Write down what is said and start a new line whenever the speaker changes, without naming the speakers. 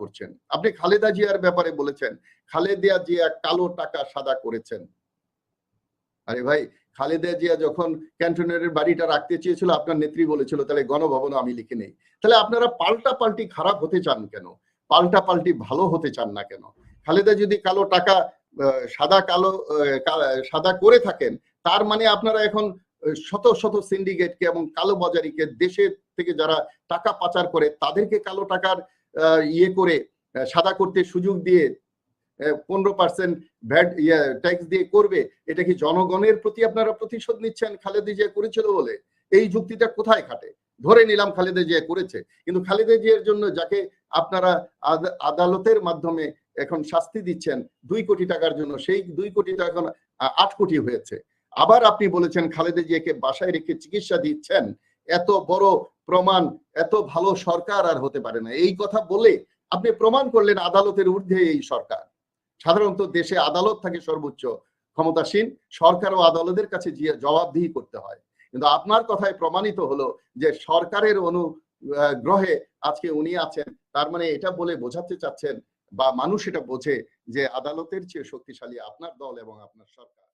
করছেন। আপনি খালেদা জিয়ার ব্যাপারে বলেছেন, খালেদা জিয়া কালো টাকা সাদা করেছেন। আরে ভাই, খালেদা জিয়া যখন ক্যান্টনের বাড়িটা রাখতে চেয়েছিল, আপনার নেত্রী বলেছিল, তাহলে গণভবন আমি লিখে নেই। তাহলে আপনারা পাল্টা পাল্টি খারাপ হতে চান কেন? পাল্টা পাল্টি ভালো হতে চান না কেন? খালেদা যদি কালো টাকা সাদা কালো সাদা করে থাকেন, তার মানে আপনারা এখন শত শত সিন্ডিকেটকে এবং কালো বাজারিকে দেশের থেকে যারা টাকা পাচার করে, তাদেরকে কালো টাকার ইয়ে করে সাদা করতে সুযোগ দিয়ে পনেরো পার্সেন্ট ভ্যাট ট্যাক্স দিয়ে করবে, এটা কি জনগণের প্রতি আপনারা প্রতিশোধ নিচ্ছেন? খালেদা জিয়া করেছিল বলে। এই যুক্তিটা কোথায় খাটে? ধরে নিলাম খালেদা জিয়া করেছে। কিন্তু খালেদা জিয়ার জন্য যাকে আপনারা আদ- আদালতের মাধ্যমে এখন শাস্তি দিচ্ছেন, দুই কোটি টাকার জন্য, সেই দুই কোটি টাকা এখন আট কোটি হয়েছে। আবার আপনি বলেছেন খালেদা জিয়াকে বাসায় রেখে চিকিৎসা দিচ্ছেন। এত বড় প্রমাণ, এত ভালো সরকার আর হতে পারে না। এই কথা বলে আপনি প্রমাণ করলেন আদালতের ঊর্ধ্বে এই সরকার। সাধারণত দেশে আদালত থাকে সর্বোচ্চ ক্ষমতাসীন, সরকার ও আদালতের কাছে জবাবদিহি করতে হয়। কিন্তু আপনার কথায় প্রমাণিত হলো যে সরকারের অনু গ্রহে আজকে উনি আছেন, তার মানে এটা বলে বোঝাতে চাচ্ছেন বা মানুষ এটা বোঝে যে আদালতের চেয়ে শক্তিশালী আপনার দল এবং আপনার সরকার।